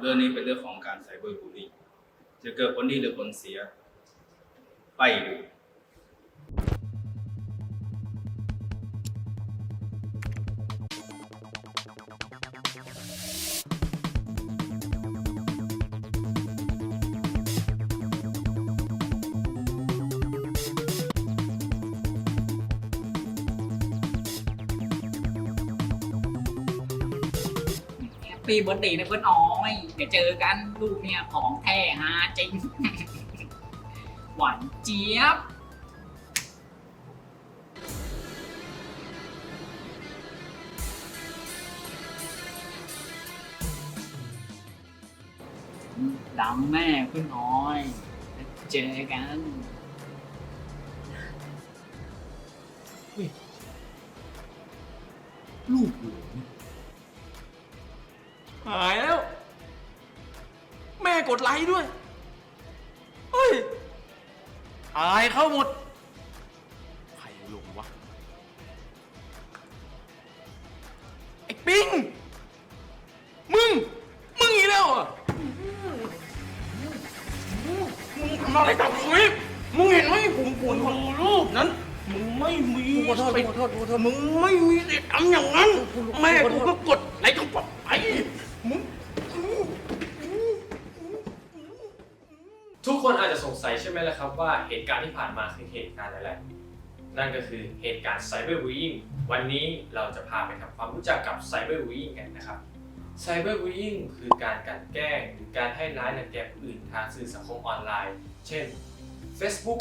เรื่องนี้เป็นเรื่องของการไซเบอร์บูลลี่จะเกิดผลดีหรือผลเสีย ไปดูแฮปปี้เบิร์ดเดย์นเพื่อนน้อ ยเดี๋ยวเจอกันลูกเนี่ยของแท้ฮะจริง หวานเจี๊ยบดังแม่เพื่อนน้อย เจอกันลูกหลวงหายแล้ว กดไลค์ด้วย เฮ้ยหายเข้าหมด ใครลงวะ ไอ้ปิง มึง มึงอีกแล้วเหรอะ มึงทำอะไรกับคุยมึงเห็นไหมผมปวดหัวรูปนั้น มึงไม่มีขอโทษขอโทษขอโทษ มึงไม่มีสิทธิ์ทำอย่างนั้น แม่กูก็กดไลค์เข้าไปมึง ทุกคนอาจจะสงสัยใช่ไหมล่ะครับว่าเหตุการณ์ที่ผ่านมาคือเหตุการณ์อะไร นั่นก็คือเหตุการณ์ไซเบอร์ u ู l ิ i n g วันนี้เราจะพาไปทำความรู้จักกับไซเบอร์ u ู l ิ i n g กันนะครับไซเบอร์ u ู l ิ i n g คือการกลันแกล้งหรือการให้ร้ายรังแกผู้อื่นทางสื่อสังคมออนไลน์ เช่น Facebook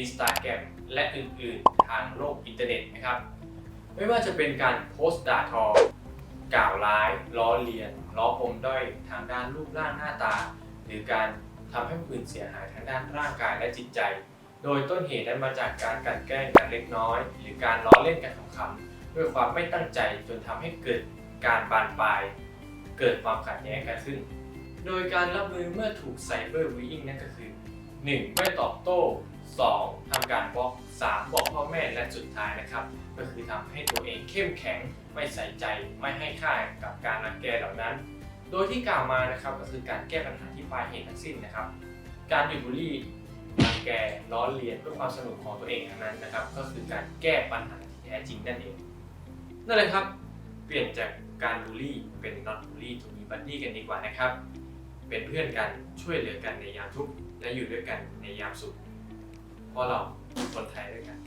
Instagram และอื่นๆ ทางโลกอินเทอร์เน็ตนะครับ ไม่ว่าจะเป็นการโพสต์ด่าทอ กล่าวร้าย ล้อเลียน ล้อปมด้อยทางด้านรูปร่างหน้าตา หรือการ ทำให้ผู้อื่นเสียหายทางด้านร่างกายและจิตใจ โดยต้นเหตุนั้นมาจากการกลันแกล้งกันเล็กน้อย หรือการล้อเล่นกันขำๆด้วยความไม่ตั้งใจจนทำให้เกิดการบานปลาย เกิดความขัดแย้งกันขึ้น โดยการรับมือเมื่อถูกไซเบอร์วีอิงนั่นก็คือ 1. ไม่ตอบโต้ 2. ทำการบล็อก 3. บอกพ่อแม่และสุดท้ายนะครับ ก็คือทำให้ตัวเองเข้มแข็งไม่ใส่ใจไม่ให้ค่ากับการรังแกเหล่านั้น โดยที่กล่าวมานะครับก็คือการแก้ปัญหาที่ปลายเหตุทั้งสิ้นนะครับ การหยุดบูลลี่รังแกล้อเลียนเพื่อความสนุกของตัวเองทั้งนั้นนะครับ ก็คือการแก้ปัญหาที่แท้จริงนั่นเองนั่นเลยครับ เปลี่ยนจากการบูลลี่เป็น not bully to be buddy กันดีกว่านะครับ เป็นเพื่อนกันช่วยเหลือกันในยามทุกข์และอยู่ด้วยกันในยามสุขเพราะเราคนไทยด้วยกัน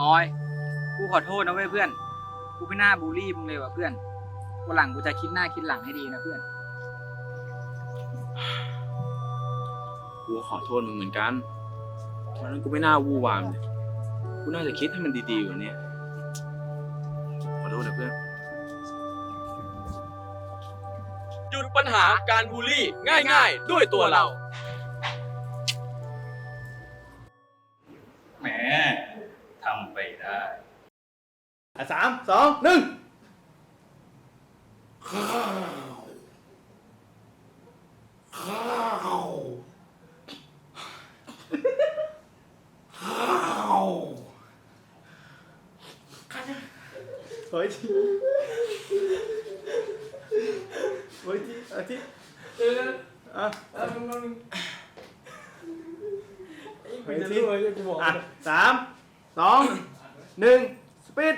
ออย กูขอโทษนะเว้ยเพื่อน กูไม่น่าบูลลี่มึงเลยว่ะเพื่อนวันหลังกูจะคิดหน้าคิดหลังให้ดีนะเพื่อน กูขอโทษมึงเหมือนกันวันนั้นกูไม่น่าวู่วามเลยกูน่าจะคิดให้มันดีๆกว่านี้ขอโทษนะเพื่อนหยุดปัญหาการบูลลี่ง่ายๆ ด้วยตัวเรา สองหนึ่งเฮ้ยทีเฮ้ยทีเอาทีอะเฮ้ยทีอะสามสองหนึ่งสปีด